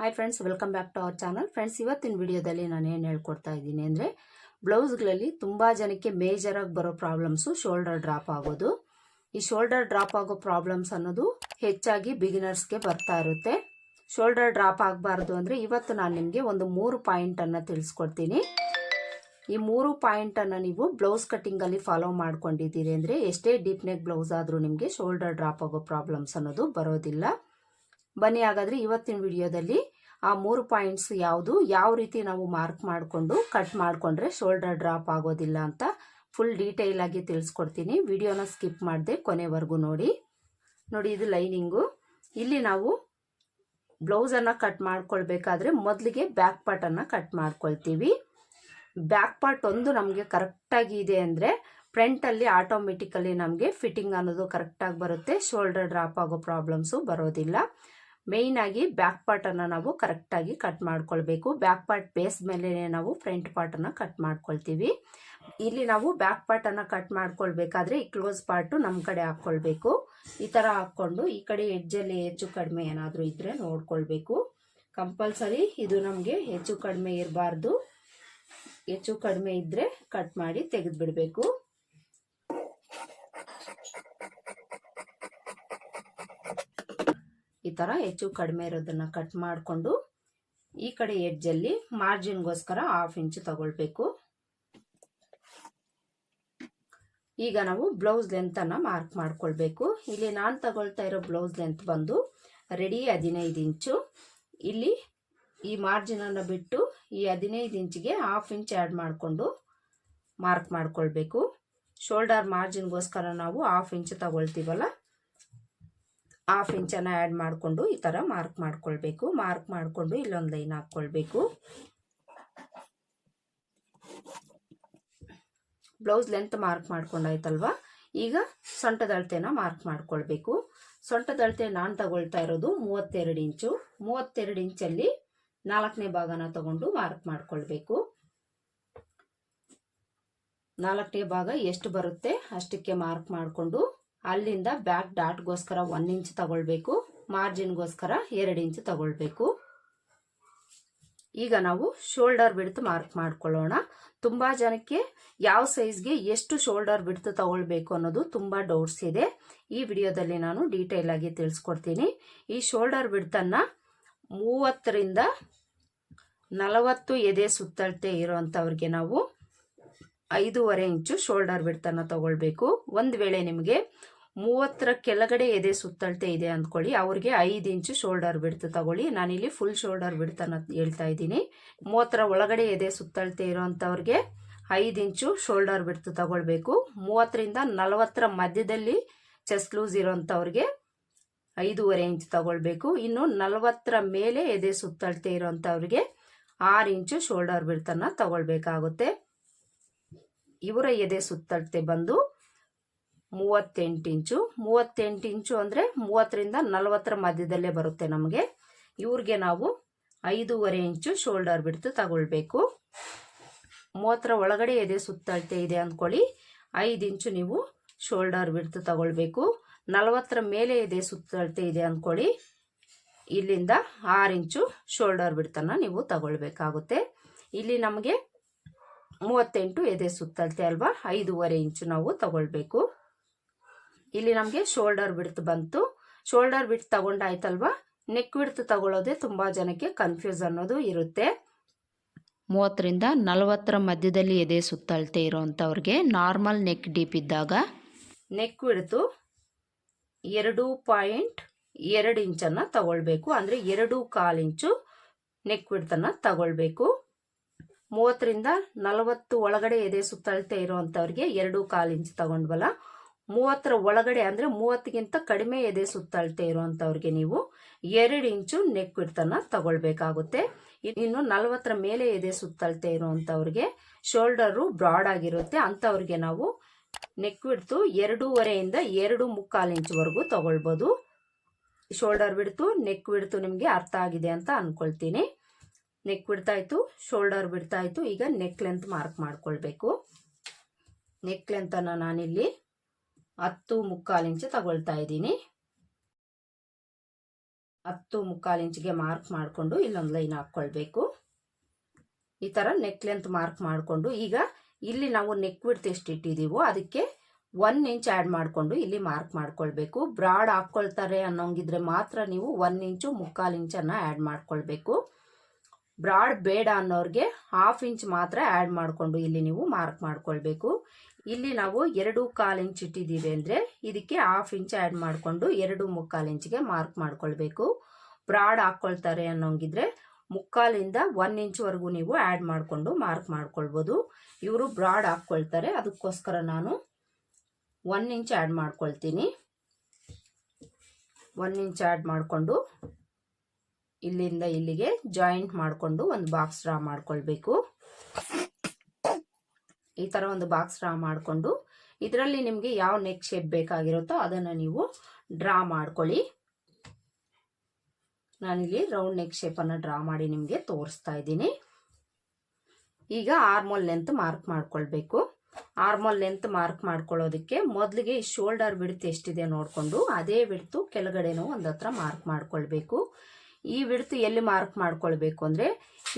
Hi friends welcome back to our channel friends ಇವತ್ತಿನ ವಿಡಿಯೋದಲ್ಲಿ ನಾನು ಏನು ಹೇಳ್ಕೊಡ್ತಾ ಇದ್ದೀನಿ ಅಂದರೆ, ಬ್ಲೌಸ್ಗಳಲ್ಲಿ ತುಂಬ ಜನಕ್ಕೆ ಮೇಜರಾಗಿ ಬರೋ ಪ್ರಾಬ್ಲಮ್ಸು ಶೋಲ್ಡರ್ ಡ್ರಾಪ್ ಆಗೋದು. ಈ ಶೋಲ್ಡರ್ ಡ್ರಾಪ್ ಆಗೋ ಪ್ರಾಬ್ಲಮ್ಸ್ ಅನ್ನೋದು ಹೆಚ್ಚಾಗಿ ಬಿಗಿನರ್ಸ್ಗೆ ಬರ್ತಾ ಇರುತ್ತೆ. ಶೋಲ್ಡರ್ ಡ್ರಾಪ್ ಆಗಬಾರ್ದು ಅಂದರೆ ಇವತ್ತು ನಾನು ನಿಮಗೆ ಒಂದು ಮೂರು ಪಾಯಿಂಟನ್ನು ತಿಳಿಸ್ಕೊಡ್ತೀನಿ. ಈ ಮೂರು ಪಾಯಿಂಟನ್ನು ನೀವು ಬ್ಲೌಸ್ ಕಟ್ಟಿಂಗಲ್ಲಿ ಫಾಲೋ ಮಾಡ್ಕೊಂಡಿದ್ದೀರಿ ಅಂದರೆ, ಎಷ್ಟೇ ಡೀಪ್ ನೆಕ್ ಬ್ಲೌಸ್ ಆದರೂ ನಿಮಗೆ ಶೋಲ್ಡರ್ ಡ್ರಾಪ್ ಆಗೋ ಪ್ರಾಬ್ಲಮ್ಸ್ ಅನ್ನೋದು ಬರೋದಿಲ್ಲ. ಬನ್ನಿ ಹಾಗಾದರೆ ಇವತ್ತಿನ ವಿಡಿಯೋದಲ್ಲಿ ಆ ಮೂರು ಪಾಯಿಂಟ್ಸ್ ಯಾವುದು? ಯಾವ ರೀತಿ ನಾವು ಮಾರ್ಕ್ ಮಾಡಿಕೊಂಡು ಕಟ್ ಮಾಡಿಕೊಂಡ್ರೆ ಶೋಲ್ಡರ್ ಡ್ರಾಪ್ ಆಗೋದಿಲ್ಲ ಅಂತ ಫುಲ್ ಡೀಟೇಲ್ ಆಗಿ ತಿಳಿಸ್ಕೊಡ್ತೀನಿ. ವಿಡಿಯೋನ ಸ್ಕಿಪ್ ಮಾಡದೆ ಕೊನೆವರೆಗೂ ನೋಡಿ. ನೋಡಿ ಇದು ಲೈನಿಂಗು ಇಲ್ಲಿ ನಾವು ಬ್ಲೌಸನ್ನು ಕಟ್ ಮಾಡ್ಕೊಳ್ಬೇಕಾದ್ರೆ ಮೊದಲಿಗೆ ಬ್ಯಾಕ್ ಪಾರ್ಟನ್ನು ಕಟ್ ಮಾಡ್ಕೊಳ್ತೀವಿ. ಬ್ಯಾಕ್ ಪಾರ್ಟ್ ಒಂದು ನಮಗೆ ಕರೆಕ್ಟಾಗಿ ಇದೆ ಅಂದರೆ ಫ್ರಂಟಲ್ಲಿ ಆಟೋಮೆಟಿಕಲಿ ನಮಗೆ ಫಿಟ್ಟಿಂಗ್ ಅನ್ನೋದು ಕರೆಕ್ಟಾಗಿ ಬರುತ್ತೆ. ಶೋಲ್ಡರ್ ಡ್ರಾಪ್ ಆಗೋ ಪ್ರಾಬ್ಲಮ್ಸು ಬರೋದಿಲ್ಲ. ಮೇಯ್ನ್ ಆಗಿ ಬ್ಯಾಕ್ ಪಾರ್ಟನ್ನು ನಾವು ಕರೆಕ್ಟಾಗಿ ಕಟ್ ಮಾಡ್ಕೊಳ್ಬೇಕು. ಬ್ಯಾಕ್ ಪಾರ್ಟ್ ಬೇಸ್ ಮೇಲೆ ನಾವು ಫ್ರಂಟ್ ಪಾರ್ಟನ್ನು ಕಟ್ ಮಾಡ್ಕೊಳ್ತೀವಿ. ಇಲ್ಲಿ ನಾವು ಬ್ಯಾಕ್ ಪಾರ್ಟನ್ನು ಕಟ್ ಮಾಡ್ಕೊಳ್ಬೇಕಾದ್ರೆ ಈ ಕ್ಲೋಸ್ ಪಾರ್ಟು ನಮ್ಮ ಕಡೆ ಹಾಕ್ಕೊಳ್ಬೇಕು. ಈ ಥರ ಹಾಕ್ಕೊಂಡು ಈ ಕಡೆ ಎಡ್ಜಲ್ಲಿ ಹೆಚ್ಚು ಕಡಿಮೆ ಏನಾದರೂ ಇದ್ದರೆ ನೋಡ್ಕೊಳ್ಬೇಕು. ಕಂಪಲ್ಸರಿ ಇದು ನಮಗೆ ಹೆಚ್ಚು ಕಡಿಮೆ ಇರಬಾರ್ದು. ಹೆಚ್ಚು ಕಡಿಮೆ ಇದ್ದರೆ ಕಟ್ ಮಾಡಿ ತೆಗೆದುಬಿಡಬೇಕು. ಈ ಥರ ಹೆಚ್ಚು ಕಡಿಮೆ ಇರೋದನ್ನು ಕಟ್ ಮಾಡಿಕೊಂಡು ಈ ಕಡೆ ಎಡ್ಜಲ್ಲಿ ಮಾರ್ಜಿನ್ಗೋಸ್ಕರ ಹಾಫ್ ಇಂಚ್ ತಗೊಳ್ಬೇಕು. ಈಗ ನಾವು ಬ್ಲೌಸ್ ಲೆಂತನ್ನು ಮಾರ್ಕ್ ಮಾಡ್ಕೊಳ್ಬೇಕು. ಇಲ್ಲಿ ನಾನು ತಗೊಳ್ತಾ ಇರೋ ಬ್ಲೌಸ್ ಲೆಂತ್ ಬಂದು ರೆಡಿ ಹದಿನೈದು ಇಂಚು ಇಲ್ಲಿ ಈ ಮಾರ್ಜಿನನ್ನು ಬಿಟ್ಟು ಈ ಹದಿನೈದು ಇಂಚಿಗೆ ಹಾಫ್ ಇಂಚ್ ಆ್ಯಡ್ ಮಾಡಿಕೊಂಡು ಮಾರ್ಕ್ ಮಾಡ್ಕೊಳ್ಬೇಕು. ಶೋಲ್ಡರ್ ಮಾರ್ಜಿನ್ಗೋಸ್ಕರ ನಾವು ಹಾಫ್ ಇಂಚ್ ತಗೊಳ್ತೀವಲ್ಲ? ಹಾಫ್ ಇಂಚನ್ನು ಆ್ಯಡ್ ಮಾಡಿಕೊಂಡು ಈ ಥರ ಮಾರ್ಕ್ ಮಾಡ್ಕೊಳ್ಬೇಕು. ಮಾರ್ಕ್ ಮಾಡಿಕೊಂಡು ಇಲ್ಲೊಂದು ಲೈನ್ ಹಾಕ್ಕೊಳ್ಬೇಕು. ಬ್ಲೌಸ್ ಲೆಂತ್ ಮಾರ್ಕ್ ಮಾಡ್ಕೊಂಡಾಯ್ತಲ್ವ? ಈಗ ಸೊಂಟದ ಅಳತೆನ ಮಾರ್ಕ್ ಮಾಡ್ಕೊಳ್ಬೇಕು. ಸೊಂಟದ ಅಳತೆ ನಾನು ತಗೊಳ್ತಾ ಇರೋದು ಮೂವತ್ತೆರಡು ಇಂಚು. ಮೂವತ್ತೆರಡು ಇಂಚಲ್ಲಿ ನಾಲ್ಕನೇ ಭಾಗನ ತಗೊಂಡು ಮಾರ್ಕ್ ಮಾಡ್ಕೊಳ್ಬೇಕು. ನಾಲ್ಕನೇ ಭಾಗ ಎಷ್ಟು ಬರುತ್ತೆ? ಅಷ್ಟಕ್ಕೆ ಮಾರ್ಕ್ ಮಾಡಿಕೊಂಡು ಅಲ್ಲಿಂದ ಬ್ಯಾಕ್ ಡಾಟ್ಗೋಸ್ಕರ ಒನ್ ಇಂಚ್ ತಗೊಳ್ಬೇಕು ಮಾರ್ಜಿನ್ಗೋಸ್ಕರ ಎರಡು ಇಂಚ್ ತಗೊಳ್ಬೇಕು. ಈಗ ನಾವು ಶೋಲ್ಡರ್ ಬಿಡ್ತ್ ಮಾರ್ಕ್ ಮಾಡ್ಕೊಳ್ಳೋಣ. ತುಂಬ ಜನಕ್ಕೆ ಯಾವ ಸೈಜ್ಗೆ ಎಷ್ಟು ಶೋಲ್ಡರ್ ಬಿಡ್ತ್ ತಗೊಳ್ಬೇಕು ಅನ್ನೋದು ತುಂಬ ಡೌಟ್ಸ್ ಇದೆ. ಈ ವಿಡಿಯೋದಲ್ಲಿ ನಾನು ಡೀಟೇಲ್ ಆಗಿ ತಿಳಿಸ್ಕೊಡ್ತೀನಿ. ಈ ಶೋಲ್ಡರ್ ಬಿಡ್ತನ್ನು ಮೂವತ್ತರಿಂದ ನಲವತ್ತು ಎದೆ ಸುತ್ತಳತೆ ಇರೋವಂಥವ್ರಿಗೆ ನಾವು ಐದೂವರೆ ಇಂಚು ಶೋಲ್ಡರ್ ಬಿಡ್ತನ್ನು ತಗೊಳ್ಬೇಕು. ಒಂದು ವೇಳೆ ನಿಮಗೆ ಮೂವತ್ತರ ಕೆಳಗಡೆ ಎದೆ ಸುತ್ತಳತೆ ಇದೆ ಅಂದ್ಕೊಳ್ಳಿ. ಅವ್ರಿಗೆ ಐದು ಇಂಚು ಶೋಲ್ಡರ್ ಬಿಡ್ತು ತಗೊಳ್ಳಿ. ನಾನಿಲ್ಲಿ ಫುಲ್ ಶೋಲ್ಡರ್ ಬಿಡ್ತನ್ನ ಹೇಳ್ತಾ ಇದ್ದೀನಿ. ಮೂವತ್ತರ ಒಳಗಡೆ ಎದೆ ಸುತ್ತಳತೆ ಇರೋವಂಥವ್ರಿಗೆ ಐದು ಇಂಚು ಶೋಲ್ಡರ್ ಬಿಡ್ತು ತಗೊಳ್ಬೇಕು. ಮೂವತ್ತರಿಂದ ನಲವತ್ತರ ಮಧ್ಯದಲ್ಲಿ ಚೆಸ್ಟ್ ಲೂಸ್ ಇರೋಂಥವ್ರಿಗೆ ಐದೂವರೆ ಇಂಚು ತಗೊಳ್ಬೇಕು. ಇನ್ನು ನಲವತ್ತರ ಮೇಲೆ ಎದೆ ಸುತ್ತಳತೆ ಇರೋವಂಥವ್ರಿಗೆ ಆರು ಇಂಚು ಶೋಲ್ಡರ್ ಬಿಡ್ತನ್ನ ತಗೊಳ್ಬೇಕಾಗುತ್ತೆ. ಇವರ ಎದೆ ಸುತ್ತಳತೆ ಬಂದು ಮೂವತ್ತೆಂಟು ಇಂಚು. ಮೂವತ್ತೆಂಟು ಇಂಚು ಅಂದರೆ ಮೂವತ್ತರಿಂದ ನಲವತ್ತರ ಮಧ್ಯದಲ್ಲೇ ಬರುತ್ತೆ ನಮಗೆ. ಇವ್ರಿಗೆ ನಾವು ಐದೂವರೆ ಇಂಚು ಶೋಲ್ಡರ್ ಬಿಡ್ತು ತಗೊಳ್ಬೇಕು. ಮೂವತ್ತರ ಒಳಗಡೆ ಎದೆ ಸುತ್ತಳತೆ ಇದೆ ಅಂದ್ಕೊಳ್ಳಿ. ಐದು ಇಂಚು ನೀವು ಶೋಲ್ಡರ್ ಬಿಡ್ತು ತಗೊಳ್ಬೇಕು. ನಲವತ್ತರ ಮೇಲೆ ಎದೆ ಸುತ್ತಳತೆ ಇದೆ ಅಂದ್ಕೊಳ್ಳಿ. ಇಲ್ಲಿಂದ ಆರು ಇಂಚು ಶೋಲ್ಡರ್ ಬಿಡ್ತನ್ನು ನೀವು ತಗೊಳ್ಬೇಕಾಗುತ್ತೆ. ಇಲ್ಲಿ ನಮಗೆ ಮೂವತ್ತೆಂಟು ಎದೆ ಸುತ್ತಳತೆ ಅಲ್ವಾ? ಐದೂವರೆ ಇಂಚು ನಾವು ತಗೊಳ್ಬೇಕು. ಇಲ್ಲಿ ನಮಗೆ ಶೋಲ್ಡರ್ ಬಿಡ್ತ್ ಬಂತು. ಶೋಲ್ಡರ್ ಬಿಡ್ತ್ ತಗೊಂಡಾಯ್ತಲ್ವಾ? ನೆಕ್ ಬಿಡ್ತು ತಗೊಳ್ಳೋದೇ ತುಂಬ ಜನಕ್ಕೆ ಕನ್ಫ್ಯೂಸ್ ಅನ್ನೋದು ಇರುತ್ತೆ. ಮೂವತ್ತರಿಂದ ನಲವತ್ತರ ಮಧ್ಯದಲ್ಲಿ ಎದೆ ಸುತ್ತಳತೆ ಇರೋವಂಥವ್ರಿಗೆ ನಾರ್ಮಲ್ ನೆಕ್ ಡೀಪ್ ಇದ್ದಾಗ ನೆಕ್ ಬಿಡ್ತು ಎರಡು ಪಾಯಿಂಟ್ ಎರಡು ಇಂಚನ್ನು ತಗೊಳ್ಬೇಕು. ಅಂದರೆ ಎರಡು ಕಾಲು ಇಂಚು ನೆಕ್ ಬಿಡ್ತನ್ನು ತಗೊಳ್ಬೇಕು. ಮೂವತ್ತರಿಂದ ನಲವತ್ತು ಒಳಗಡೆ ಎದೆ ಸುತ್ತಳತೆ ಇರುವಂಥವ್ರಿಗೆ ಎರಡು ಕಾಲು ಇಂಚು ತಗೊಂಡ್ವಲ್ಲ ಮೂವತ್ತರ ಒಳಗಡೆ ಅಂದರೆ ಮೂವತ್ತಿಗಿಂತ ಕಡಿಮೆ ಎದೆ ಸುತ್ತಳತೆ ಇರುವಂಥವ್ರಿಗೆ ನೀವು ಎರಡು ಇಂಚು ನೆಕ್ ಬಿಡ್ತನ್ನ ತಗೊಳ್ಬೇಕಾಗುತ್ತೆ. ಇನ್ನು ನಲವತ್ತರ ಮೇಲೆ ಎದೆ ಸುತ್ತಳತೆ ಇರುವಂಥವ್ರಿಗೆ ಶೋಲ್ಡರು ಬ್ರಾಡ್ ಆಗಿರುತ್ತೆ. ಅಂಥವ್ರಿಗೆ ನಾವು ನೆಕ್ ಬಿಡ್ತು ಎರಡೂವರೆಯಿಂದ ಎರಡು ಮುಕ್ಕಾಲು ಇಂಚ್ವರೆಗೂ ತಗೊಳ್ಬೋದು. ಶೋಲ್ಡರ್ ಬಿಡ್ತು ನೆಕ್ ಬಿಡ್ತು ನಿಮಗೆ ಅರ್ಥ ಆಗಿದೆ ಅಂತ ಅಂದ್ಕೊಳ್ತೀನಿ ನೆಕ್ ಬಿಡ್ತಾಯಿತು ಶೋಲ್ಡರ್ ಇತ್ತು. ಈಗ ನೆಕ್ ಲೆಂತ್ ಮಾರ್ಕ್ ಮಾಡ್ಕೊಳ್ಬೇಕು. ನೆಕ್ ಲೆಂತನ್ನು ನಾನಿಲ್ಲಿ ಹತ್ತು ಮುಕ್ಕಾಲು ಇಂಚು ತಗೊಳ್ತಾ ಇದ್ದೀನಿ. ಹತ್ತು ಮುಕ್ಕಾಲು ಇಂಚಿಗೆ ಮಾರ್ಕ್ ಮಾಡಿಕೊಂಡು ಇಲ್ಲೊಂದು ಲೈನ್ ಹಾಕ್ಕೊಳ್ಬೇಕು. ಈ ಥರ ನೆಕ್ ಲೆಂತ್ ಮಾರ್ಕ್ ಮಾಡಿಕೊಂಡು ಈಗ ಇಲ್ಲಿ ನಾವು ನೆಕ್ ಬಿಡ್ತು ಎಷ್ಟು ಇಟ್ಟಿದ್ದೀವೋ ಅದಕ್ಕೆ ಒನ್ ಇಂಚ್ ಆ್ಯಡ್ ಮಾಡಿಕೊಂಡು ಇಲ್ಲಿ ಮಾರ್ಕ್ ಮಾಡ್ಕೊಳ್ಬೇಕು. ಬ್ರಾಡ್ ಹಾಕ್ಕೊಳ್ತಾರೆ ಅನ್ನೋಂಗಿದ್ರೆ ಮಾತ್ರ ನೀವು ಒನ್ ಇಂಚು ಮುಕ್ಕಾಲು ಇಂಚನ್ನು ಆ್ಯಡ್ ಮಾಡ್ಕೊಳ್ಬೇಕು. ಬ್ರಾಡ್ ಬೇಡ ಅನ್ನೋರಿಗೆ ಹಾಫ್ ಇಂಚ್ ಮಾತ್ರ ಆ್ಯಡ್ ಮಾಡಿಕೊಂಡು ಇಲ್ಲಿ ನೀವು ಮಾರ್ಕ್ ಮಾಡ್ಕೊಳ್ಬೇಕು. ಇಲ್ಲಿ ನಾವು ಎರಡು ಕಾಲು ಇಂಚ್ ಇಟ್ಟಿದ್ದೀವಿ ಅಂದರೆ ಇದಕ್ಕೆ ಹಾಫ್ ಇಂಚ್ ಆ್ಯಡ್ ಮಾಡಿಕೊಂಡು ಎರಡು ಮುಕ್ಕಾಲು ಇಂಚ್ಗೆ ಮಾರ್ಕ್ ಮಾಡ್ಕೊಳ್ಬೇಕು. ಬ್ರಾಡ್ ಹಾಕ್ಕೊಳ್ತಾರೆ ಅನ್ನೋಂಗಿದ್ರೆ ಮುಕ್ಕಾಲಿಂದ ಒನ್ ಇಂಚ್ವರೆಗೂ ನೀವು ಆ್ಯಡ್ ಮಾಡಿಕೊಂಡು ಮಾರ್ಕ್ ಮಾಡ್ಕೊಳ್ಬೋದು. ಇವರು ಬ್ರಾಡ್ ಹಾಕ್ಕೊಳ್ತಾರೆ ಅದಕ್ಕೋಸ್ಕರ ನಾನು ಒನ್ ಇಂಚ್ ಆ್ಯಡ್ ಮಾಡ್ಕೊಳ್ತೀನಿ. ಒನ್ ಇಂಚ್ ಆ್ಯಡ್ ಮಾಡಿಕೊಂಡು ಇಲ್ಲಿಂದ ಇಲ್ಲಿಗೆ ಜಾಯಿಂಟ್ ಮಾಡಿಕೊಂಡು ಒಂದು ಬಾಕ್ಸ್ ಡ್ರಾ ಮಾಡ್ಕೊಳ್ಬೇಕು. ಈ ಥರ ಒಂದು ಬಾಕ್ಸ್ ಡ್ರಾ ಮಾಡಿಕೊಂಡು ಇದರಲ್ಲಿ ನಿಮಗೆ ಯಾವ ನೆಕ್ ಶೇಪ್ ಬೇಕಾಗಿರುತ್ತೋ ಅದನ್ನು ನೀವು ಡ್ರಾ ಮಾಡ್ಕೊಳ್ಳಿ. ನಾನಿಲ್ಲಿ ರೌಂಡ್ ನೆಕ್ ಶೇಪನ್ನು ಡ್ರಾ ಮಾಡಿ ನಿಮಗೆ ತೋರಿಸ್ತಾ ಇದ್ದೀನಿ. ಈಗ ಆರ್ಮೋಲ್ ಲೆಂತ್ ಮಾರ್ಕ್ ಮಾಡ್ಕೊಳ್ಬೇಕು. ಆರ್ಮೋಲ್ ಲೆಂತ್ ಮಾರ್ಕ್ ಮಾಡ್ಕೊಳ್ಳೋದಕ್ಕೆ ಮೊದಲಿಗೆ ಶೋಲ್ಡರ್ ಬಿಡ್ತು ಎಷ್ಟಿದೆ ನೋಡಿಕೊಂಡು, ಅದೇ ಬಿಡ್ತು ಕೆಳಗಡೆನೂ ಒಂದು ಹತ್ರ ಮಾರ್ಕ್ ಮಾಡ್ಕೊಳ್ಬೇಕು. ಈ ವಿಡ್ತು ಎಲ್ಲಿ ಮಾರ್ಕ್ ಮಾಡ್ಕೊಳ್ಬೇಕು ಅಂದರೆ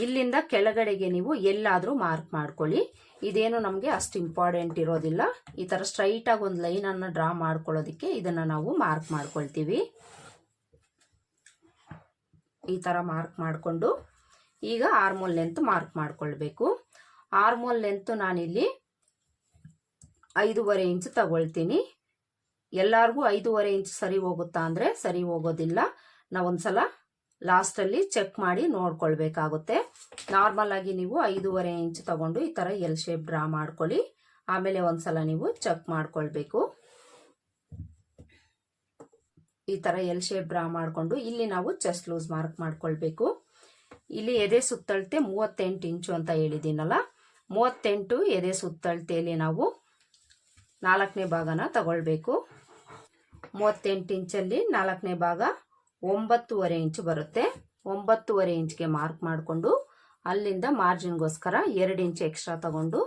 ಇಲ್ಲಿಂದ ಕೆಳಗಡೆಗೆ ನೀವು ಎಲ್ಲಾದರೂ ಮಾರ್ಕ್ ಮಾಡ್ಕೊಳ್ಳಿ. ಇದೇನು ನಮಗೆ ಅಷ್ಟು ಇಂಪಾರ್ಟೆಂಟ್ ಇರೋದಿಲ್ಲ. ಈ ಥರ ಸ್ಟ್ರೈಟಾಗಿ ಒಂದು ಲೈನನ್ನು ಡ್ರಾ ಮಾಡ್ಕೊಳ್ಳೋದಕ್ಕೆ ಇದನ್ನು ನಾವು ಮಾರ್ಕ್ ಮಾಡ್ಕೊಳ್ತೀವಿ. ಈ ಥರ ಮಾರ್ಕ್ ಮಾಡಿಕೊಂಡು ಈಗ ಆರ್ಮೋಲ್ ಲೆಂತ್ ಮಾರ್ಕ್ ಮಾಡ್ಕೊಳ್ಬೇಕು. ಆರ್ಮೋಲ್ ಲೆಂತ್ ನಾನಿಲ್ಲಿ ಐದೂವರೆ ಇಂಚ್ ತಗೊಳ್ತೀನಿ. ಎಲ್ಲರಿಗೂ ಐದೂವರೆ ಇಂಚ್ ಸರಿ ಹೋಗುತ್ತಾ ಅಂದರೆ ಸರಿ ಹೋಗೋದಿಲ್ಲ. ನಾವೊಂದ್ಸಲ ಲಾಸ್ಟಲ್ಲಿ ಚೆಕ್ ಮಾಡಿ ನೋಡ್ಕೊಳ್ಬೇಕಾಗುತ್ತೆ. ನಾರ್ಮಲ್ ಆಗಿ ನೀವು ಐದೂವರೆ ಇಂಚ್ ತಗೊಂಡು ಈ ಥರ ಎಲ್ ಶೇಪ್ ಡ್ರಾ ಮಾಡ್ಕೊಳ್ಳಿ. ಆಮೇಲೆ ಒಂದ್ಸಲ ನೀವು ಚೆಕ್ ಮಾಡ್ಕೊಳ್ಬೇಕು. ಈ ಥರ ಎಲ್ ಶೇಪ್ ಡ್ರಾ ಮಾಡಿಕೊಂಡು ಇಲ್ಲಿ ನಾವು ಚೆಸ್ಟ್ ಲೂಸ್ ಮಾರ್ಕ್ ಮಾಡ್ಕೊಳ್ಬೇಕು. ಇಲ್ಲಿ ಎದೆ ಸುತ್ತಳತೆ ಮೂವತ್ತೆಂಟು ಇಂಚು ಅಂತ ಹೇಳಿದ್ದೀನಲ್ಲ. ಮೂವತ್ತೆಂಟು ಎದೆ ಸುತ್ತಳತೆಯಲ್ಲಿ ನಾವು ನಾಲ್ಕನೇ ಭಾಗನ ತಗೊಳ್ಬೇಕು. ಮೂವತ್ತೆಂಟು ಇಂಚಲ್ಲಿ ನಾಲ್ಕನೇ ಭಾಗ ಒಂಬತ್ತುವರೆ ಇಂಚು ಬರುತ್ತೆ. ಒಂಬತ್ತೂವರೆ ಇಂಚ್ಗೆ ಮಾರ್ಕ್ ಮಾಡಿಕೊಂಡು ಅಲ್ಲಿಂದ ಮಾರ್ಜಿನ್ಗೋಸ್ಕರ ಎರಡು ಇಂಚು ಎಕ್ಸ್ಟ್ರಾ ತಗೊಂಡು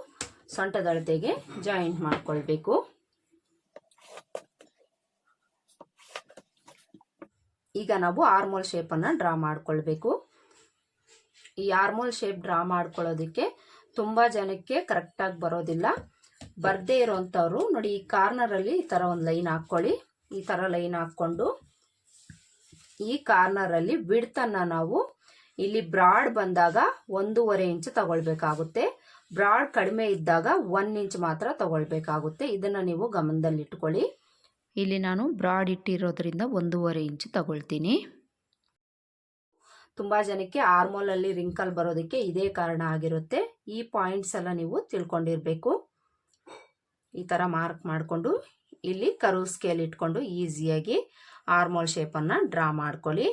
ಸೊಂಟದಳತೆಗೆ ಜಾಯಿಂಟ್ ಮಾಡಿಕೊಳ್ಬೇಕು. ಈಗ ನಾವು ಆರ್ಮೋಲ್ ಶೇಪನ್ನು ಡ್ರಾ ಮಾಡಿಕೊಳ್ಬೇಕು. ಈ ಆರ್ಮೋಲ್ ಶೇಪ್ ಡ್ರಾ ಮಾಡ್ಕೊಳ್ಳೋದಕ್ಕೆ ತುಂಬ ಜನಕ್ಕೆ ಕರೆಕ್ಟಾಗಿ ಬರೋದಿಲ್ಲ. ಬರದೇ ಇರೋವಂಥವ್ರು ನೋಡಿ ಈ ಕಾರ್ನರಲ್ಲಿ ಈ ಥರ ಒಂದು ಲೈನ್ ಹಾಕ್ಕೊಳ್ಳಿ. ಈ ಥರ ಲೈನ್ ಹಾಕ್ಕೊಂಡು ಈ ಕಾರ್ನರಲ್ಲಿ ಬಿಡ್ತನ್ನ ನಾವು ಇಲ್ಲಿ ಬ್ರಾಡ್ ಬಂದಾಗ ಒಂದೂವರೆ ಇಂಚ್ ತಗೊಳ್ಬೇಕಾಗುತ್ತೆ. ಬ್ರಾಡ್ ಕಡಿಮೆ ಇದ್ದಾಗ ಒನ್ ಇಂಚ್ ಮಾತ್ರ ತಗೊಳ್ಬೇಕಾಗುತ್ತೆ. ಇದನ್ನು ನೀವು ಗಮನದಲ್ಲಿಟ್ಕೊಳ್ಳಿ. ಇಲ್ಲಿ ನಾನು ಬ್ರಾಡ್ ಇಟ್ಟಿರೋದ್ರಿಂದ ಒಂದೂವರೆ ಇಂಚ್ ತಗೊಳ್ತೀನಿ. ತುಂಬ ಜನಕ್ಕೆ ಆರ್ಮೋಲಲ್ಲಿ ರಿಂಕಲ್ ಬರೋದಕ್ಕೆ ಇದೇ ಕಾರಣ ಆಗಿರುತ್ತೆ. ಈ ಪಾಯಿಂಟ್ಸ್ ಎಲ್ಲ ನೀವು ತಿಳ್ಕೊಂಡಿರಬೇಕು. ಈ ಥರ ಮಾರ್ಕ್ ಮಾಡಿಕೊಂಡು ಇಲ್ಲಿ ಕರು ಸ್ಕೇಲ್ ಇಟ್ಕೊಂಡು ಈಸಿಯಾಗಿ ಆರ್ಮೋಲ್ ಶೇಪನ್ನು ಡ್ರಾ ಮಾಡ್ಕೊಳ್ಳಿ.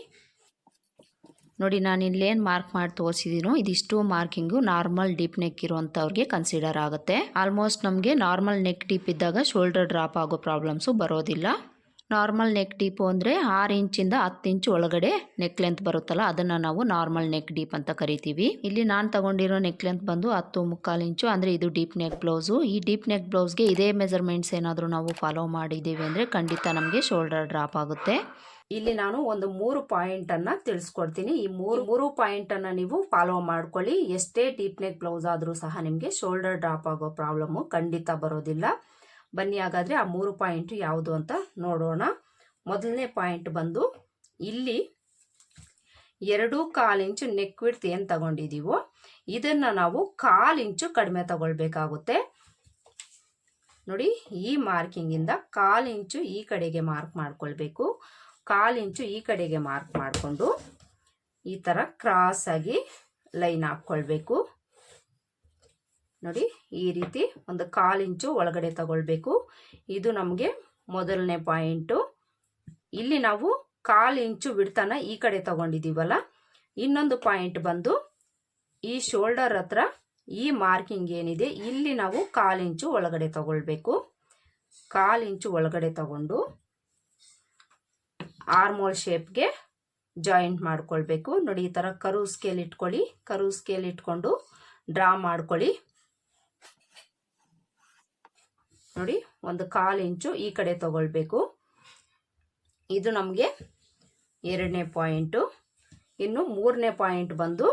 ನೋಡಿ, ನಾನು ಇಲ್ಲೇನು ಮಾರ್ಕ್ ಮಾಡಿ ತೋರಿಸಿದ್ದೀನೋ ಇದಿಷ್ಟು ಮಾರ್ಕಿಂಗು ನಾರ್ಮಲ್ ಡೀಪ್ ನೆಕ್ ಇರುವಂಥವ್ರಿಗೆ ಕನ್ಸಿಡರ್ ಆಗುತ್ತೆ. ಆಲ್ಮೋಸ್ಟ್ ನಮಗೆ ನಾರ್ಮಲ್ ನೆಕ್ ಡೀಪ್ ಇದ್ದಾಗ ಶೋಲ್ಡರ್ ಡ್ರಾಪ್ ಆಗೋ ಪ್ರಾಬ್ಲಮ್ಸು ಬರೋದಿಲ್ಲ. ನಾರ್ಮಲ್ ನೆಕ್ ಡೀಪು ಅಂದರೆ ಆರು ಇಂಚಿಂದ ಹತ್ತು ಇಂಚು ಒಳಗಡೆ ನೆಕ್ ಲೆಂತ್ ಬರುತ್ತಲ್ಲ, ಅದನ್ನು ನಾವು ನಾರ್ಮಲ್ ನೆಕ್ ಡೀಪ್ ಅಂತ ಕರಿತೀವಿ. ಇಲ್ಲಿ ನಾನು ತಗೊಂಡಿರೋ ನೆಕ್ ಲೆಂತ್ ಬಂದು ಹತ್ತು ಮುಕ್ಕಾಲು ಇಂಚು, ಅಂದರೆ ಇದು ಡೀಪ್ ನೆಕ್ ಬ್ಲೌಸು ಈ ಡೀಪ್ ನೆಕ್ ಬ್ಲೌಸ್ಗೆ ಇದೇ ಮೆಜರ್ಮೆಂಟ್ಸ್ ಏನಾದರೂ ನಾವು ಫಾಲೋ ಮಾಡಿದ್ದೀವಿ ಅಂದರೆ ಖಂಡಿತ ನಮಗೆ ಶೋಲ್ಡರ್ ಡ್ರಾಪ್ ಆಗುತ್ತೆ. ಇಲ್ಲಿ ನಾನು ಒಂದು ಮೂರು ಪಾಯಿಂಟ್ ಅನ್ನ ತಿಳಿಸ್ಕೊಡ್ತೀನಿ. ಈ ಮೂರು ಮೂರು ಪಾಯಿಂಟ್ ಅನ್ನ ನೀವು ಫಾಲೋ ಮಾಡ್ಕೊಳ್ಳಿ. ಎಷ್ಟೇ ಡೀಪ್ ನೆಕ್ ಬ್ಲೌಸ್ ಆದರೂ ಸಹ ನಿಮಗೆ ಶೋಲ್ಡರ್ ಡ್ರಾಪ್ ಆಗೋ ಪ್ರಾಬ್ಲಮ್ಮು ಖಂಡಿತ ಬರೋದಿಲ್ಲ. ಬನ್ನಿ ಹಾಗಾದ್ರೆ ಆ ಮೂರು ಪಾಯಿಂಟ್ ಯಾವುದು ಅಂತ ನೋಡೋಣ. ಮೊದಲನೇ ಪಾಯಿಂಟ್ ಬಂದು ಇಲ್ಲಿ ಎರಡು ಕಾಲು ಇಂಚು ನೆಕ್ ವಿಡ್ತ್ ಏನು ತಗೊಂಡಿದ್ದೀವೋ ಇದನ್ನ ನಾವು ಕಾಲು ಇಂಚು ಕಡಿಮೆ ತಗೊಳ್ಬೇಕಾಗುತ್ತೆ. ನೋಡಿ, ಈ ಮಾರ್ಕಿಂಗಿಂದ ಕಾಲು ಇಂಚು ಈ ಕಡೆಗೆ ಮಾರ್ಕ್ ಮಾಡ್ಕೊಳ್ಬೇಕು. ಕಾಲು ಇಂಚು ಈ ಕಡೆಗೆ ಮಾರ್ಕ್ ಮಾಡಿಕೊಂಡು ಈ ಥರ ಕ್ರಾಸ್ ಆಗಿ ಲೈನ್ ಹಾಕ್ಕೊಳ್ಬೇಕು. ನೋಡಿ, ಈ ರೀತಿ ಒಂದು ಕಾಲು ಇಂಚು ಒಳಗಡೆ ತಗೊಳ್ಬೇಕು. ಇದು ನಮಗೆ ಮೊದಲನೇ ಪಾಯಿಂಟು. ಇಲ್ಲಿ ನಾವು ಕಾಲು ಇಂಚು ಬಿಡ್ತಾನ ಈ ಕಡೆ ತಗೊಂಡಿದ್ದೀವಲ್ಲ ಇನ್ನೊಂದು ಪಾಯಿಂಟ್ ಬಂದು ಈ ಶೋಲ್ಡರ್ ಹತ್ರ ಈ ಮಾರ್ಕಿಂಗ್ ಏನಿದೆ, ಇಲ್ಲಿ ನಾವು ಕಾಲು ಇಂಚು ಒಳಗಡೆ ತಗೊಳ್ಬೇಕು. ಕಾಲು ಇಂಚು ಒಳಗಡೆ ತಗೊಂಡು ಆರ್ಮೋಲ್ ಶೇಪ್ಗೆ ಜಾಯಿಂಟ್ ಮಾಡ್ಕೊಳ್ಬೇಕು. ನೋಡಿ, ಈ ಥರ ಕರು ಸ್ಕೇಲ್ ಇಟ್ಕೊಳ್ಳಿ ಕರು ಸ್ಕೇಲ್ ಇಟ್ಕೊಂಡು ಡ್ರಾ ಮಾಡ್ಕೊಳ್ಳಿ. ನೋಡಿ, ಒಂದು ಕಾಲು ಇಂಚು ಈ ಕಡೆ ತಗೊಳ್ಬೇಕು. ಇದು ನಮಗೆ ಎರಡನೇ ಪಾಯಿಂಟು. ಇನ್ನು ಮೂರನೇ ಪಾಯಿಂಟ್ ಬಂದು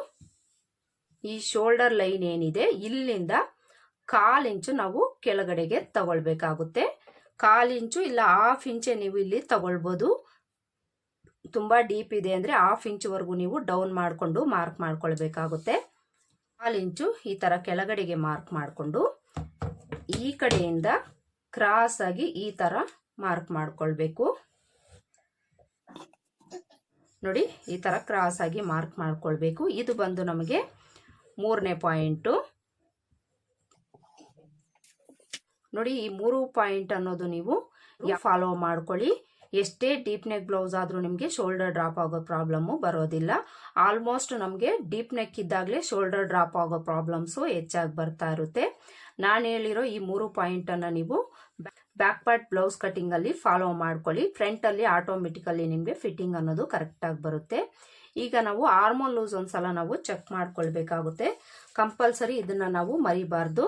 ಈ ಶೋಲ್ಡರ್ ಲೈನ್ ಏನಿದೆ, ಇಲ್ಲಿಂದ ಕಾಲು ಇಂಚು ನಾವು ಕೆಳಗಡೆಗೆ ತಗೊಳ್ಬೇಕಾಗುತ್ತೆ. ಕಾಲು ಇಂಚು ಇಲ್ಲ, ಹಾಫ್ ಇಂಚೆ ನೀವು ಇಲ್ಲಿ ತಗೊಳ್ಬೋದು. ತುಂಬ ಡೀಪ್ ಇದೆ ಅಂದರೆ ಹಾಫ್ ಇಂಚುವರೆಗೂ ನೀವು ಡೌನ್ ಮಾಡಿಕೊಂಡು ಮಾರ್ಕ್ ಮಾಡ್ಕೊಳ್ಬೇಕಾಗುತ್ತೆ. ಕಾಲು ಇಂಚು ಈ ಥರ ಕೆಳಗಡೆಗೆ ಮಾರ್ಕ್ ಮಾಡಿಕೊಂಡು ಈ ಕಡೆಯಿಂದ ಕ್ರಾಸ್ ಆಗಿ ಈ ಥರ ಮಾರ್ಕ್ ಮಾಡ್ಕೊಳ್ಬೇಕು. ನೋಡಿ, ಈ ಥರ ಕ್ರಾಸ್ ಆಗಿ ಮಾರ್ಕ್ ಮಾಡ್ಕೊಳ್ಬೇಕು. ಇದು ಬಂದು ನಮಗೆ ಮೂರನೇ ಪಾಯಿಂಟು ನೋಡಿ, ಈ ಮೂರು ಪಾಯಿಂಟ್ ಅನ್ನೋದು ನೀವು ಫಾಲೋ ಮಾಡ್ಕೊಳ್ಳಿ. ಎಷ್ಟೇ ಡೀಪ್ ನೆಕ್ ಬ್ಲೌಸ್ ಆದರೂ ನಿಮಗೆ ಶೋಲ್ಡರ್ ಡ್ರಾಪ್ ಆಗೋ ಪ್ರಾಬ್ಲಮ್ಮು ಬರೋದಿಲ್ಲ. ಆಲ್ಮೋಸ್ಟ್ ನಮಗೆ ಡೀಪ್ ನೆಕ್ ಇದ್ದಾಗಲೇ ಶೋಲ್ಡರ್ ಡ್ರಾಪ್ ಆಗೋ ಪ್ರಾಬ್ಲಮ್ಸು ಹೆಚ್ಚಾಗಿ ಬರ್ತಾ ಇರುತ್ತೆ. ನಾನು ಹೇಳಿರೋ ಈ ಮೂರು ಪಾಯಿಂಟನ್ನು ನೀವು ಬ್ಯಾಕ್ ಪಾರ್ಟ್ ಬ್ಲೌಸ್ ಕಟ್ಟಿಂಗಲ್ಲಿ ಫಾಲೋ ಮಾಡ್ಕೊಳ್ಳಿ. ಫ್ರಂಟಲ್ಲಿ ಆಟೋಮೆಟಿಕಲಿ ನಿಮಗೆ ಫಿಟ್ಟಿಂಗ್ ಅನ್ನೋದು ಕರೆಕ್ಟಾಗಿ ಬರುತ್ತೆ. ಈಗ ನಾವು ಆರ್ಮೋಲ್ ಲೂಸ್ ಒಂದ್ಸಲ ನಾವು ಚೆಕ್ ಮಾಡ್ಕೊಳ್ಬೇಕಾಗುತ್ತೆ. ಕಂಪಲ್ಸರಿ ಇದನ್ನು ನಾವು ಮರಿಬಾರ್ದು.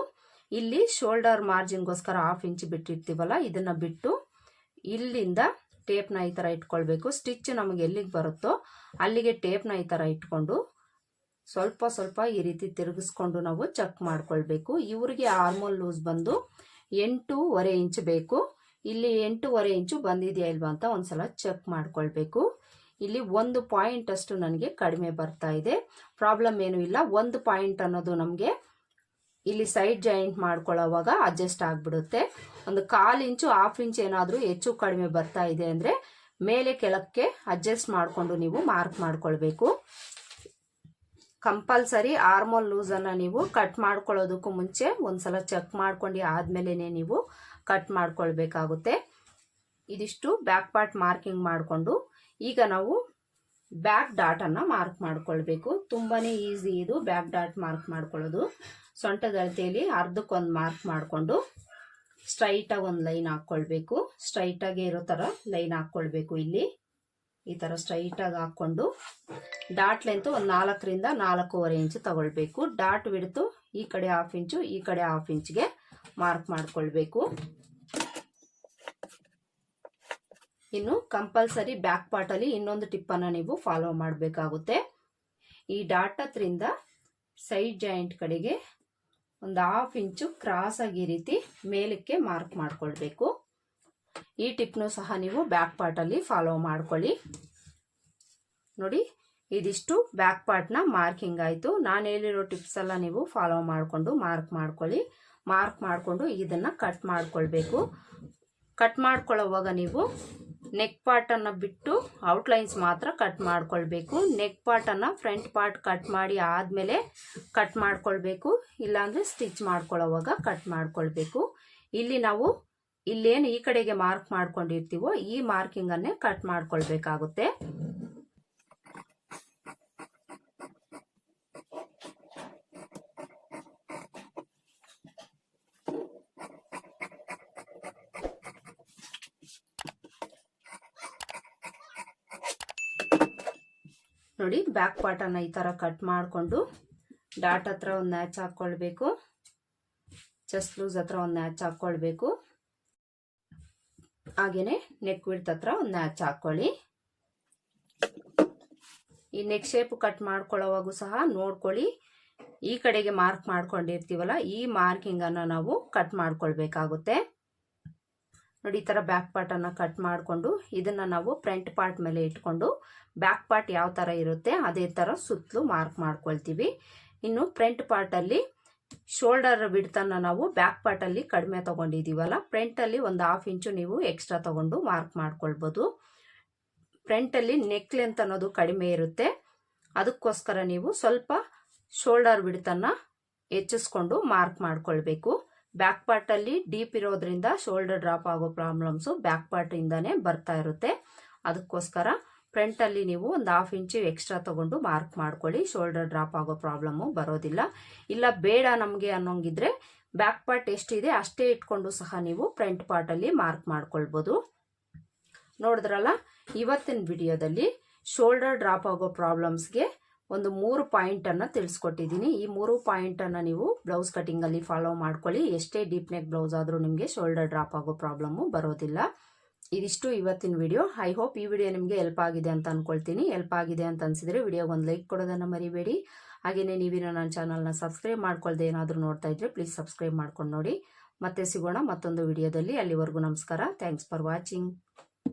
ಇಲ್ಲಿ ಶೋಲ್ಡರ್ ಮಾರ್ಜಿನ್ಗೋಸ್ಕರ ಹಾಫ್ ಇಂಚ್ ಬಿಟ್ಟಿರ್ತೀವಲ್ಲ, ಇದನ್ನು ಬಿಟ್ಟು ಇಲ್ಲಿಂದ ಟೇಪ್ನ ಈ ಥರ ಇಟ್ಕೊಳ್ಬೇಕು. ಸ್ಟಿಚ್ ನಮಗೆ ಎಲ್ಲಿಗೆ ಬರುತ್ತೋ ಅಲ್ಲಿಗೆ ಟೇಪ್ನ ಈ ಥರ ಇಟ್ಕೊಂಡು ಸ್ವಲ್ಪ ಸ್ವಲ್ಪ ಈ ರೀತಿ ತಿರುಗಿಸ್ಕೊಂಡು ನಾವು ಚೆಕ್ ಮಾಡ್ಕೊಳ್ಬೇಕು. ಇವರಿಗೆ ಆರ್ಮೋಲ್ ಲೂಸ್ ಬಂದು ಎಂಟೂವರೆ ಇಂಚ್ ಬೇಕು. ಇಲ್ಲಿ ಎಂಟೂವರೆ ಇಂಚು ಬಂದಿದೆಯಾ ಇಲ್ವಾ ಅಂತ ಒಂದ್ಸಲ ಚೆಕ್ ಮಾಡ್ಕೊಳ್ಬೇಕು. ಇಲ್ಲಿ ಒಂದು ಪಾಯಿಂಟ್ ಅಷ್ಟು ನನಗೆ ಕಡಿಮೆ ಬರ್ತಾ ಇದೆ. ಪ್ರಾಬ್ಲಮ್ ಏನು ಇಲ್ಲ. ಒಂದು ಪಾಯಿಂಟ್ ಅನ್ನೋದು ನಮಗೆ ಇಲ್ಲಿ ಸೈಡ್ ಜಾಯಿಂಟ್ ಮಾಡ್ಕೊಳ್ಳೋವಾಗ ಅಡ್ಜಸ್ಟ್ ಆಗಿಬಿಡುತ್ತೆ. ಒಂದು ಕಾಲು ಇಂಚು ಹಾಫ್ ಇಂಚ್ ಏನಾದರೂ ಹೆಚ್ಚು ಕಡಿಮೆ ಬರ್ತಾ ಇದೆ ಅಂದರೆ ಮೇಲೆ ಕೆಳಕ್ಕೆ ಅಡ್ಜಸ್ಟ್ ಮಾಡಿಕೊಂಡು ನೀವು ಮಾರ್ಕ್ ಮಾಡ್ಕೊಳ್ಬೇಕು. ಕಂಪಲ್ಸರಿ ಆರ್ಮೋಲ್ ಲೂಸನ್ನು ನೀವು ಕಟ್ ಮಾಡ್ಕೊಳ್ಳೋದಕ್ಕೂ ಮುಂಚೆ ಒಂದ್ಸಲ ಚೆಕ್ ಮಾಡ್ಕೊಂಡು ಆದಮೇಲೆ ನೀವು ಕಟ್ ಮಾಡ್ಕೊಳ್ಬೇಕಾಗುತ್ತೆ. ಇದಿಷ್ಟು ಬ್ಯಾಕ್ ಪಾರ್ಟ್ ಮಾರ್ಕಿಂಗ್ ಮಾಡಿಕೊಂಡು ಈಗ ನಾವು ಬ್ಯಾಕ್ ಡಾಟನ್ನು ಮಾರ್ಕ್ ಮಾಡ್ಕೊಳ್ಬೇಕು. ತುಂಬಾ ಈಸಿ ಇದು ಬ್ಯಾಕ್ ಡಾಟ್ ಮಾರ್ಕ್ ಮಾಡ್ಕೊಳ್ಳೋದು. ಸೊಂಟದ ಅಳತೆಯಲ್ಲಿ ಅರ್ಧಕ್ಕೊಂದು ಮಾರ್ಕ್ ಮಾಡಿಕೊಂಡು ಸ್ಟ್ರೈಟಾಗಿ ಒಂದು ಲೈನ್ ಹಾಕ್ಕೊಳ್ಬೇಕು. ಸ್ಟ್ರೈಟಾಗಿ ಇರೋ ಥರ ಲೈನ್ ಹಾಕ್ಕೊಳ್ಬೇಕು ಇಲ್ಲಿ. ಈ ಥರ ಸ್ಟ್ರೈಟಾಗಿ ಹಾಕ್ಕೊಂಡು ಡಾಟ್ ಲೆಂತು ಒಂದು ನಾಲ್ಕರಿಂದ ನಾಲ್ಕೂವರೆ ಇಂಚು ತಗೊಳ್ಬೇಕು. ಡಾಟ್ ಬಿಡ್ತು ಈ ಕಡೆ ಹಾಫ್ ಇಂಚು ಈ ಕಡೆ ಹಾಫ್ ಇಂಚ್ಗೆ ಮಾರ್ಕ್ ಮಾಡಿಕೊಳ್ಬೇಕು. ಇನ್ನು ಕಂಪಲ್ಸರಿ ಬ್ಯಾಕ್ ಪಾರ್ಟಲ್ಲಿ ಇನ್ನೊಂದು ಟಿಪ್ಪನ್ನು ನೀವು ಫಾಲೋ ಮಾಡಬೇಕಾಗುತ್ತೆ. ಈ ಡಾಟ್ ಹತ್ರಿಂದ ಸೈಡ್ ಜಾಯಿಂಟ್ ಕಡೆಗೆ ಒಂದು ಹಾಫ್ ಇಂಚು ಕ್ರಾಸ್ ಆಗಿ ರೀತಿ ಮೇಲಕ್ಕೆ ಮಾರ್ಕ್ ಮಾಡ್ಕೊಳ್ಬೇಕು. ಈ ಟಿಪ್ನು ಸಹ ನೀವು ಬ್ಯಾಕ್ ಪಾರ್ಟಲ್ಲಿ ಫಾಲೋ ಮಾಡ್ಕೊಳ್ಳಿ. ನೋಡಿ, ಇದಿಷ್ಟು ಬ್ಯಾಕ್ ಪಾರ್ಟ್ನ ಮಾರ್ಕಿಂಗ್ ಆಯಿತು. ನಾನು ಹೇಳಿರೋ ಟಿಪ್ಸ್ ಎಲ್ಲ ನೀವು ಫಾಲೋ ಮಾಡಿಕೊಂಡು ಮಾರ್ಕ್ ಮಾಡ್ಕೊಳ್ಳಿ. ಮಾರ್ಕ್ ಮಾಡಿಕೊಂಡು ಇದನ್ನು ಕಟ್ ಮಾಡ್ಕೊಳ್ಬೇಕು. ಕಟ್ ಮಾಡ್ಕೊಳ್ಳೋವಾಗ ನೀವು ನೆಕ್ ಪಾರ್ಟನ್ನು ಬಿಟ್ಟು ಔಟ್ಲೈನ್ಸ್ ಮಾತ್ರ ಕಟ್ ಮಾಡ್ಕೊಳ್ಬೇಕು. ನೆಕ್ ಪಾರ್ಟನ್ನು ಫ್ರಂಟ್ ಪಾರ್ಟ್ ಕಟ್ ಮಾಡಿ ಆದಮೇಲೆ ಕಟ್ ಮಾಡ್ಕೊಳ್ಬೇಕು. ಇಲ್ಲಾಂದರೆ ಸ್ಟಿಚ್ ಮಾಡ್ಕೊಳ್ಳೋವಾಗ ಕಟ್ ಮಾಡ್ಕೊಳ್ಬೇಕು. ಇಲ್ಲಿ ನಾವು ಇಲ್ಲೇನು ಈ ಕಡೆಗೆ ಮಾರ್ಕ್ ಮಾಡ್ಕೊಂಡಿರ್ತೀವೋ ಈ ಮಾರ್ಕಿಂಗನ್ನೇ ಕಟ್ ಮಾಡ್ಕೊಳ್ಬೇಕಾಗುತ್ತೆ. ನೋಡಿ ಬ್ಯಾಕ್ ಪಾರ್ಟನ್ನು ಈ ಥರ ಕಟ್ ಮಾಡಿಕೊಂಡು ಡಾಟ್ ಹತ್ರ ಒಂದು ನ್ಯಾಚ್ ಹಾಕ್ಕೊಳ್ಬೇಕು. ಚೆಸ್ಟ್ ಲೂಸ್ ಹತ್ರ ಒಂದು ನ್ಯಾಚ್ ಹಾಕ್ಕೊಳ್ಬೇಕು. ಹಾಗೇನೆ ನೆಕ್ ವಿಡ್ತ್ ಹತ್ರ ಒಂದು ನ್ಯಾಚ್ ಹಾಕ್ಕೊಳ್ಳಿ ಈ ನೆಕ್ ಶೇಪ್ ಕಟ್ ಮಾಡ್ಕೊಳ್ಳೋವಾಗೂ ಸಹ ನೋಡ್ಕೊಳ್ಳಿ. ಈ ಕಡೆಗೆ ಮಾರ್ಕ್ ಮಾಡ್ಕೊಂಡಿರ್ತೀವಲ್ಲ, ಈ ಮಾರ್ಕಿಂಗನ್ನು ನಾವು ಕಟ್ ಮಾಡ್ಕೊಳ್ಬೇಕಾಗುತ್ತೆ. ನೋಡಿ, ಈ ಥರ ಬ್ಯಾಕ್ ಪಾರ್ಟನ್ನು ಕಟ್ ಮಾಡಿಕೊಂಡು ಇದನ್ನು ನಾವು ಫ್ರಂಟ್ ಪಾರ್ಟ್ ಮೇಲೆ ಇಟ್ಕೊಂಡು ಬ್ಯಾಕ್ ಪಾರ್ಟ್ ಯಾವ ಥರ ಇರುತ್ತೆ, ಅದೇ ಥರ ಸುತ್ತಲೂ ಮಾರ್ಕ್ ಮಾಡ್ಕೊಳ್ತೀವಿ. ಇನ್ನು ಫ್ರಂಟ್ ಪಾರ್ಟಲ್ಲಿ ಶೋಲ್ಡರ್ ಬಿಡ್ತನ್ನು ನಾವು ಬ್ಯಾಕ್ ಪಾರ್ಟಲ್ಲಿ ಕಡಿಮೆ ತೊಗೊಂಡಿದ್ದೀವಲ್ಲ ಫ್ರಂಟಲ್ಲಿ ಒಂದು ಹಾಫ್ ಇಂಚು ನೀವು ಎಕ್ಸ್ಟ್ರಾ ತೊಗೊಂಡು ಮಾರ್ಕ್ ಮಾಡ್ಕೊಳ್ಬೋದು. ಫ್ರಂಟಲ್ಲಿ ನೆಕ್ ಲೆಂತ್ ಅನ್ನೋದು ಕಡಿಮೆ ಇರುತ್ತೆ. ಅದಕ್ಕೋಸ್ಕರ ನೀವು ಸ್ವಲ್ಪ ಶೋಲ್ಡರ್ ಬಿಡ್ತನ್ನು ಹೆಚ್ಚಿಸ್ಕೊಂಡು ಮಾರ್ಕ್ ಮಾಡ್ಕೊಳ್ಬೇಕು. ಬ್ಯಾಕ್ ಪಾರ್ಟಲ್ಲಿ ಡೀಪ್ ಇರೋದ್ರಿಂದ ಶೋಲ್ಡರ್ ಡ್ರಾಪ್ ಆಗೋ ಪ್ರಾಬ್ಲಮ್ಸು ಬ್ಯಾಕ್ ಪಾರ್ಟಿಂದನೇ ಬರ್ತಾ ಇರುತ್ತೆ. ಅದಕ್ಕೋಸ್ಕರ ಫ್ರಂಟಲ್ಲಿ ನೀವು ಒಂದು ಹಾಫ್ ಇಂಚು ಎಕ್ಸ್ಟ್ರಾ ತೊಗೊಂಡು ಮಾರ್ಕ್ ಮಾಡ್ಕೊಳ್ಳಿ. ಶೋಲ್ಡರ್ ಡ್ರಾಪ್ ಆಗೋ ಪ್ರಾಬ್ಲಮ್ಮು ಬರೋದಿಲ್ಲ. ಇಲ್ಲ, ಬೇಡ ನಮಗೆ ಅನ್ನೋಂಗಿದ್ರೆ ಬ್ಯಾಕ್ ಪಾರ್ಟ್ ಎಷ್ಟಿದೆ ಅಷ್ಟೇ ಇಟ್ಕೊಂಡು ಸಹ ನೀವು ಫ್ರಂಟ್ ಪಾರ್ಟಲ್ಲಿ ಮಾರ್ಕ್ ಮಾಡ್ಕೊಳ್ಬೋದು. ನೋಡಿದ್ರಲ್ಲ, ಇವತ್ತಿನ ವಿಡಿಯೋದಲ್ಲಿ ಶೋಲ್ಡರ್ ಡ್ರಾಪ್ ಆಗೋ ಪ್ರಾಬ್ಲಮ್ಸ್ಗೆ ಒಂದು ಮೂರು ಪಾಯಿಂಟನ್ನು ತಿಳಿಸ್ಕೊಟ್ಟಿದ್ದೀನಿ. ಈ ಮೂರು ಪಾಯಿಂಟನ್ನು ನೀವು ಬ್ಲೌಸ್ ಕಟಿಂಗಲ್ಲಿ ಫಾಲೋ ಮಾಡ್ಕೊಳ್ಳಿ. ಎಷ್ಟೇ ಡೀಪ್ ನೆಕ್ ಬ್ಲೌಸ್ ಆದರೂ ನಿಮಗೆ ಶೋಲ್ಡರ್ ಡ್ರಾಪ್ ಆಗೋ ಪ್ರಾಬ್ಲಮ್ಮು ಬರೋದಿಲ್ಲ. ಇದಿಷ್ಟು ಇವತ್ತಿನ ವಿಡಿಯೋ. ಐ ಹೋಪ್ ಈ ವಿಡಿಯೋ ನಿಮಗೆ ಹೆಲ್ಪ್ ಆಗಿದೆ ಅಂತ ಅನ್ಕೊಳ್ತೀನಿ. ಹೆಲ್ಪ್ ಆಗಿದೆ ಅಂತ ಅನ್ಸಿದ್ರೆ ವಿಡಿಯೋಗೆ ಒಂದು ಲೈಕ್ ಕೊಡೋದನ್ನು ಮರಿಬೇಡಿ. ಹಾಗೆಯೇ ನೀವಿನ ನನ್ನ ಚಾನಲ್ನ ಸಬ್ಸ್ಕ್ರೈಬ್ ಮಾಡ್ಕೊಳ್ದೆ ಏನಾದರೂ ನೋಡ್ತಾ ಇದ್ರೆ ಪ್ಲೀಸ್ ಸಬ್ಸ್ಕ್ರೈಬ್ ಮಾಡ್ಕೊಂಡು ನೋಡಿ. ಮತ್ತೆ ಸಿಗೋಣ ಮತ್ತೊಂದು ವಿಡಿಯೋದಲ್ಲಿ. ಅಲ್ಲಿವರೆಗೂ ನಮಸ್ಕಾರ. Thanks for watching